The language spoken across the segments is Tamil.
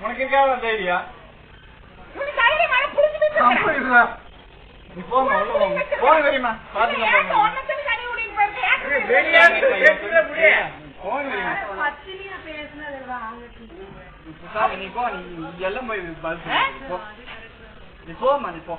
உனக்கு இருக்காத தைரியம்? நீ போ நீ எல்லாம் போய் பஸ் நீ போமா நீ போ.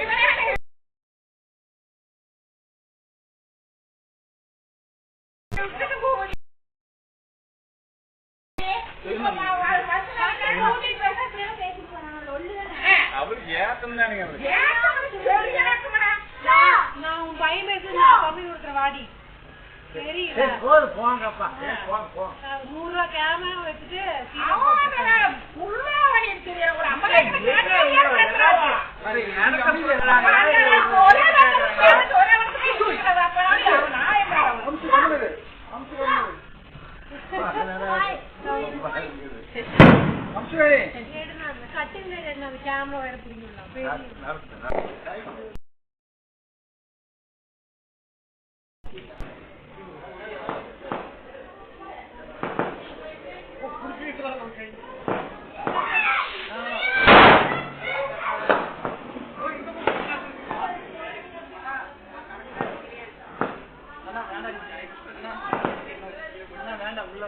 நான் உன் பயம் பேசுறது நான் கம்மி கொடுக்குற வாடி சரி நூறு ரூபா கேமரா வச்சுட்டு ക്യാമറ വരെ പിടിക്കുന്നുണ്ടോ Okay. வேண்டாம் உள்ள